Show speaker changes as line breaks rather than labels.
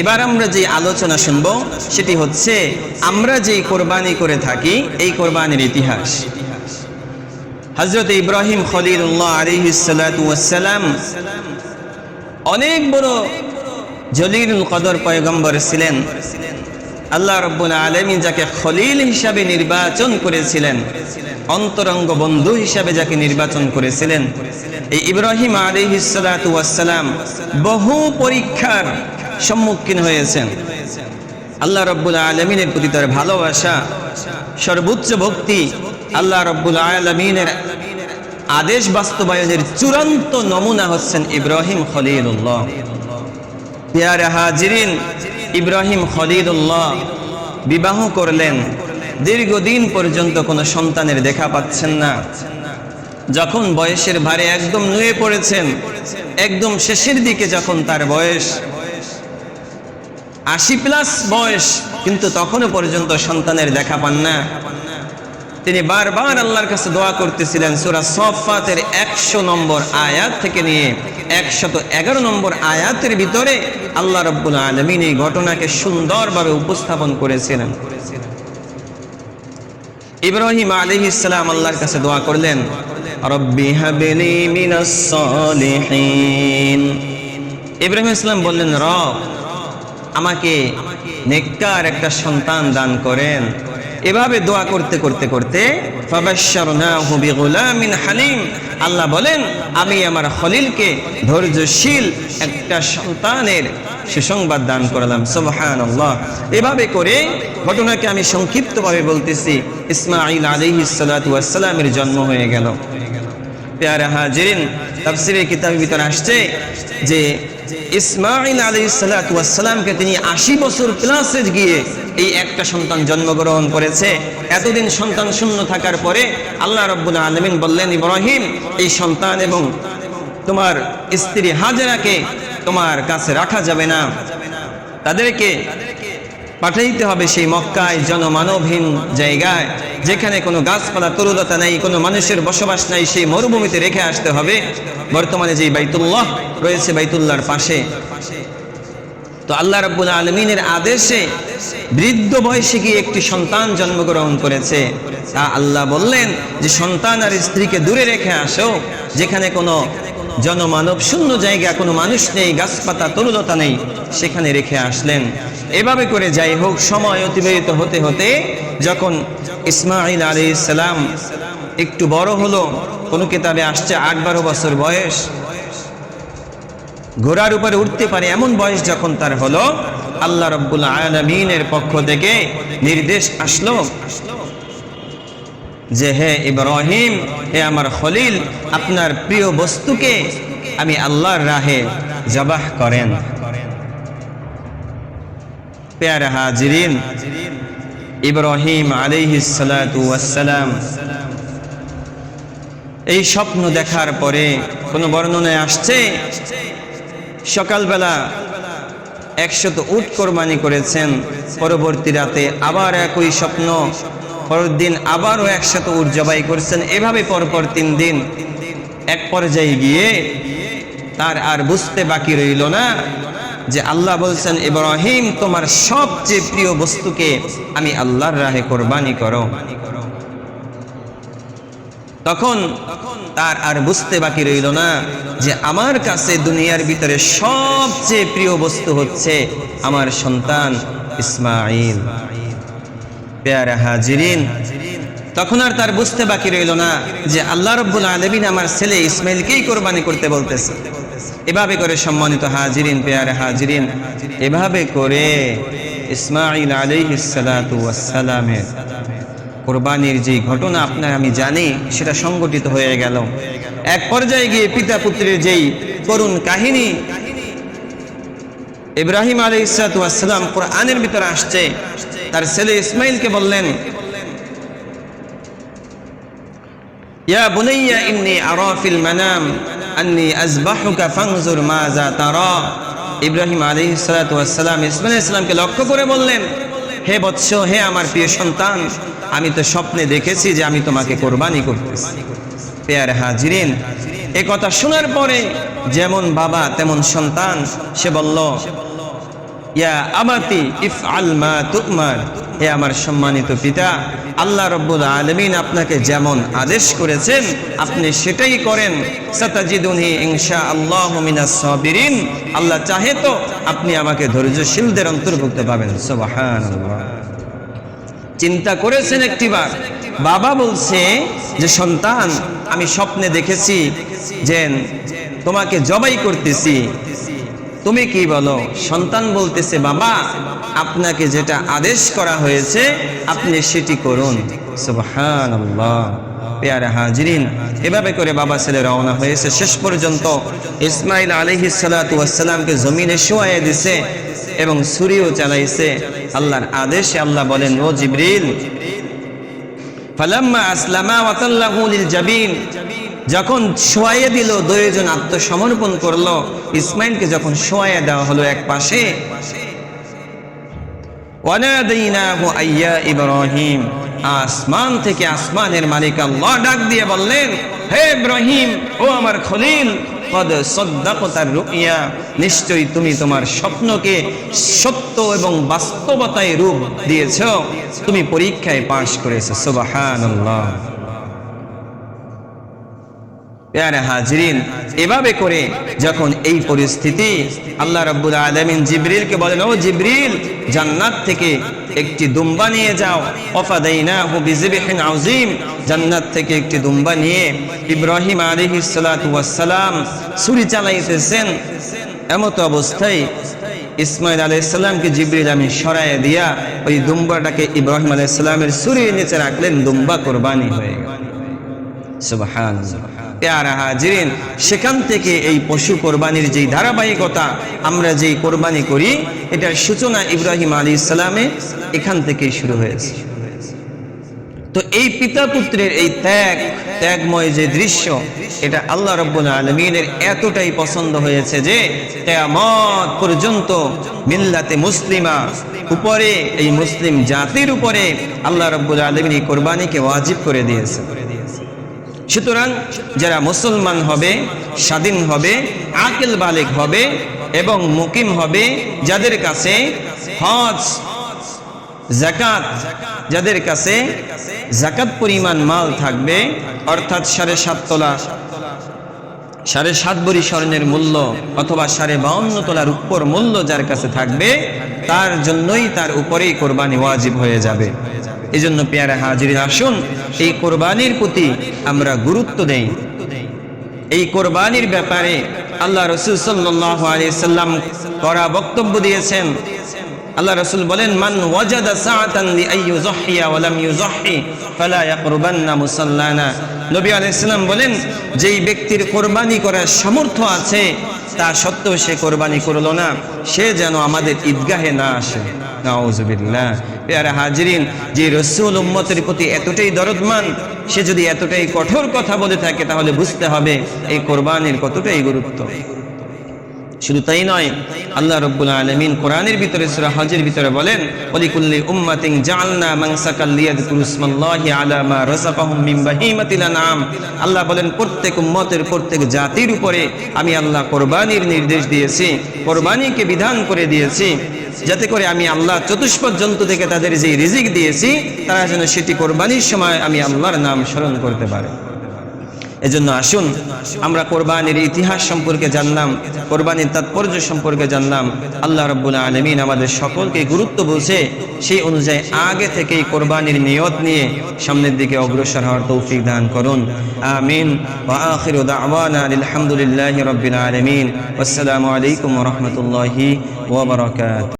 এবার আমরা যে আলোচনা শুনব, সেটি হচ্ছে, আমরা যে কোরবানি করে থাকি, এই কোরবানির ইতিহাস। হজরত ইব্রাহিম আলিহিসাল্লাম অনেক বড় জলিল কদর পয়গম্বর ছিলেন। আল্লাহ রব্বুল আলমী যাকে খলিল হিসাবে নির্বাচন করেছিলেন, অন্তরঙ্গ বন্ধু হিসাবে যাকে নির্বাচন করেছিলেন, এই ইব্রাহিম আলিহিসাল্লাম বহু পরীক্ষার সম্মুখীন হয়েছেন। আল্লাহ রব্বুল আলমিনের প্রতি তার ভালোবাসা, সর্বোচ্চ ভক্তি আল্লাহ রব্বুল আলমিনের আদেশ বাস্তবায়নের চূড়ান্ত নমুনা হচ্ছেন ইব্রাহিম খলিলুল্লাহ। পেয়ারে হাজিরিন ইব্রাহিম খলিলুল্লাহ বিবাহ করলেন। দীর্ঘদিন পর্যন্ত কোনো সন্তানের দেখা পাচ্ছেন না। যখন বয়সের ভারে একদম নুয়ে পড়েছেন, একদম শেষের দিকে যখন তার বয়স আশি প্লাস বয়স, কিন্তু তখনও পর্যন্ত সন্তানের দেখা পান না। তিনি বারবার আল্লাহর কাছে দোয়া করতেছিলেন সুরা সফাতের একশো নম্বর আয়াত থেকে নিয়ে একশত এগারো নম্বর আয়াতের ভিতরে আল্লাহ রব্বুল আলমিন এই ঘটনাকে সুন্দরভাবে উপস্থাপন করেছিলেন। ইব্রাহিম আলী ইসলাম আল্লাহর কাছে দোয়া করলেন ইব্রাহিম ইসলাম বললেন, রব, আমাকে নেককার একটা সন্তান দান করেন। এভাবে দোয়া করতে করতে করতে হালিম। আল্লাহ বলেন, আমি আমার খলিলকে ধৈর্যশীল একটা সন্তানের সুসংবাদ দান করলাম। সোহান এভাবে করে ঘটনাকে আমি সংক্ষিপ্তভাবে বলতেছি। ইসমাইল আলাইহিস সালাতামের জন্ম হয়ে গেল। পেয়ারা হাজিরিন তাফসিরের কিতাবের ভিতরে আসছে যে ইসমাইল আলী সালাতামকে তিনি আশি বছর প্লাসে গিয়ে এই একটা সন্তান জন্মগ্রহণ করেছে। এতদিন সন্তান শূন্য থাকার পরে আল্লাহ রব্বুল আলমিন বললেন, ইব্রাহিম, এই সন্তান এবং তোমার স্ত্রী হাজেরাকে তোমার কাছে রাখা যাবে না। তাদেরকে পাঠাইতে হবে সেই মক্কায় জনমানবহীন জায়গায়, যেখানে কোনো গাছপালা, তরুলতা নেই, কোনো মানুষের বসবাস নাই, সেই মরুভূমিতে রেখে আসতে হবে। বর্তমানে যে বাইতুল্লাহ রয়েছে বাইতুল্লাহর পাশে। তো আল্লাহ রাব্বুল আলমিনের আদেশে বৃদ্ধ বয়সে গিয়ে একটি সন্তান জন্মগ্রহণ করেছে। তা আল্লাহ বললেন যে, সন্তান আর স্ত্রীকে দূরে রেখে আসো, যেখানে কোনো জনমানব শূন্য জায়গা, কোনো মানুষ নেই, গাছপাতা, তরুলতা নেই, সেখানে রেখে আসলেন। এভাবে করে যাই হোক, সময় অতিবাহিত হতে হতে যখন ইসমাইল আলী ইসলাম একটু বড় হলো, কোনো কিতাবে আসছে আট বারো বছর বয়স। ঘোড়ার উপরে উঠতে পারে এমন বয়স যখন তার হলো, আল্লাহ রব্বুল আলমিনের পক্ষ থেকে নির্দেশ আসলো যে, হে ইব্রাহিম, হে আমার খলিল, আপনার প্রিয় বস্তুকে আমি আল্লাহর রাহে জবাহ করেন। পেয়ারা হাজিরিন। ইব্রাহিম আলিহিসালাম এই স্বপ্ন দেখার পরে কোনো বর্ণনায় আসছে? সকালবেলা একশত উট কোরবানি করেছেন, পরবর্তী রাতে আবার একই স্বপ্ন, পরের দিন আবারও একশত উট জবাই করছেন। এভাবে পরপর তিন দিন এক পর্যায়ে গিয়ে তার আর বুঝতে বাকি রইল না। যে আল্লাহ বলছেন, ইব্রাহিম, তোমার সবচেয়ে প্রিয় বস্তুকে আমি আল্লাহর রাহে কোরবানি করো। তখন তার আর বুঝতে বাকি রইল না যে আমার কাছে দুনিয়ার ভিতরে সবচেয়ে প্রিয় বস্তু হচ্ছে আমার সন্তান ইসমাইল পেয়ারা হাজিরিন, তখন আর তার বুঝতে বাকি রইল না যে আল্লাহ রব্বুল আলমিন আমার ছেলে ইসমাইলকেই কোরবানি করতে বলতেছে। এভাবে করে সম্মানিত হাজিরিন, পেয়ারে হাজিরিন, এভাবে করে ইসমাইল আলিহিসালামের কোরবানির যে ঘটনা আপনার আমি জানি, সেটা সংগঠিত হয়ে গেল। এক পর্যায়ে গিয়ে পিতা পুত্রের যেই করুণ কাহিনী, ইব্রাহিম আলী ইসালাম কোরআনের ভিতরে আসছে। তার ছেলে ইসমাইলকে বললেন, ইয়া বুনাইয়া ইন্নি আরা ফিল মানাম আন্নি আজবাহুকা ফানজুর মাযা তারা। ইব্রাহিম আলাইহিস সালাতু ওয়াস সালাম ইসমাইল ইসলামকে লক্ষ্য করে বললেন, হে বৎস, হে আমার প্রিয় সন্তান, আমি তো স্বপ্নে দেখেছি যে আমি তোমাকে কোরবানি করতেছি। পেয়ার হাজিরিন, এ কথা শোনার পরে যেমন বাবা, তেমন সন্তান, সে বলল, ইয়া আমাতি ইফ আলমা তুকমার হে আমার সম্মানিত পিতা আল্লাহ রব্বুল আলমিন আপনাকে যেমন আদেশ করেছেন, আপনি সেটাই করেন। সাতাজিদুনি ইনশা আল্লাহ মিনাস সাবিরিন। আল্লাহ চাহে তো আপনি আমাকে ধৈর্যশীলদের অন্তর্ভুক্ত পাবেন। সুবহানাল্লাহ। চিন্তা করেছেন একটিবার। বাবা বলছে যে, সন্তান, আমি স্বপ্নে দেখেছি যে তোমাকে জবাই করতেছি। তুমি কি বলো? সন্তান বলতেছে, বাবা, আপনাকে যেটা আদেশ করা হয়েছে, আপনি সেটি করুন। পেয়ারে হাজিরিন, এভাবে করে বাবা ছেলে রওনা হয়েছে। শেষ পর্যন্ত ইসমাইল আলহি সালাতামকে জমিনে শোয়াইয়ে দিছে এবং সুরিও চালাইছে। আল্লাহর আদেশে আল্লাহ বলেন, ও জিবরিল, ফালাম্মা আসলামা ওয়াতাল্লাহু লিল জাবিন। যখন শোয়াইয়ে দিল, দুইজন আত্মসমর্পণ করল, ইসমাইলকে যখন শোয়াইয়ে দেওয়া হলো এক পাশে ইব্রাহিম। আসমান থেকে আসমানের মালিক আল্লাহ ডাক দিয়ে বললেন, হে ইব্রাহিম, ও আমার খলিল, কদ সদ্দাকতার রুইয়া, নিশ্চয়ই তুমি তোমার স্বপ্নকে সত্য এবং বাস্তবতায় রূপ দিয়েছ। তুমি পরীক্ষায় পাশ করেছ। সুবহানাল্লাহ। হাজরিন, এভাবে করে যখন এই পরিস্থিতি আল্লাহ রাব্বুল আলামিন জিবরিলকে বলেন, ও জিবরিল, জান্নাত থেকে একটি দুম্বা নিয়ে যাও। বিযিবহিন আযীম, জান্নাত থেকে একটি দুম্বা নিয়ে ইব্রাহিম ওয়াস সালাম ছুরি চালাইতেছেন। এমত অবস্থায় ইসমাইল আলাইসাল্লামকে জিবরিল আমি সরাইয়ে দিয়া ওই দুম্বাটাকে ইব্রাহিম আলাইসাল্লামের ছুরির নিচে রাখলেন, দুম্বা কোরবানি হয়ে গেল। সুবহানাল্লাহ। পেয়ারা হাজিরিন, সেখান থেকে এই পশু কোরবানির যেই ধারাবাহিকতা আমরা যেই কোরবানি করি, এটার সূচনা ইব্রাহিম আলী ইসলামে এখান থেকেই শুরু হয়েছে। তো এই পিতা পুত্রের এই ত্যাগ, ত্যাগময় যে দৃশ্য, এটা আল্লাহ রব্বুল আলমিনের এতটাই পছন্দ হয়েছে যে তেয়ামত পর্যন্ত মিল্লাতে মুসলিমা, উপরে এই মুসলিম জাতির উপরে আল্লাহ রব্বুল আলমিন এই কোরবানিকে ওয়াজিব করে দিয়েছে। সুতরাং যারা মুসলমান হবে, স্বাধীন হবে, আকেল বালেক হবে এবং মুকিম হবে, যাদের কাছে হজ জাকাত যাদের কাছে জাকাত পরিমাণ মাল থাকবে, অর্থাৎ সাড়ে সাত তোলা, সাড়ে সাত বড়ি স্বর্ণের মূল্য অথবা সাড়ে বাউন্ন তোলার উপর মূল্য যার কাছে থাকবে, তার জন্যই তার উপরেই কোরবানি ওয়াজিব হয়ে যাবে। এই জন্য পেয়ারা হাজির আসুন, এই কোরবানির প্রতি আমরা গুরুত্ব দেই। এই কোরবানির ব্যাপারে আল্লাহ রসুল সাল্লাহ সাল্লাম করা বক্তব্য দিয়েছেন। আল্লাহ রসুল বলেন, মান ওয়াজাদা নবী আলাইহিস বলেন, যেই ব্যক্তির কোরবানি করার সামর্থ্য আছে, তা সত্ত্বেও সে কোরবানি করল না। সে যেন আমাদের ঈদগাহে না আসে। নাউজুবিল্লাহ পেয়ারা হাজিরিন, যে রসুল উম্মতের প্রতি এতটাই দরদমান, সে যদি এতটাই কঠোর কথা বলে থাকে, তাহলে বুঝতে হবে এই কোরবানির কতটাই গুরুত্ব। শুধু তাই নয়, আল্লাহ রব্বুল আলমিন কোরআনের ভিতরে, সুরা হজের ভিতরে বলেন অলিকুল্লি উম্মাতিন জালনা আল্লাহ বলেন, প্রত্যেক উম্মতের প্রত্যেক জাতির উপরে আমি আল্লাহ কোরবানির নির্দেশ দিয়েছি, কোরবানিকে বিধান করে দিয়েছি, যাতে করে আমি আল্লাহ চতুষ্পদ জন্তু থেকে তাদের যে রিজিক দিয়েছি, তারা যেন সেটি কোরবানির সময় আমি আল্লাহর নাম স্মরণ করতে পারে। এজন্য আসুন, আমরা কোরবানির ইতিহাস সম্পর্কে জানলাম, কোরবানির তাৎপর্য সম্পর্কে জানলাম। আল্লাহ রব্বুল আলমিন আমাদের সকলকে গুরুত্ব বুঝে সেই অনুযায়ী আগে থেকেই কোরবানির নিয়ত নিয়ে সামনের দিকে অগ্রসর হওয়ার তৌফিক দান করুন। আমিন। আলহামদুলিল্লাহি রাব্বিল আলামিন। আসসালামু আলাইকুম রাহমাতুল্লাহি ওয়া বারাকাতুহু।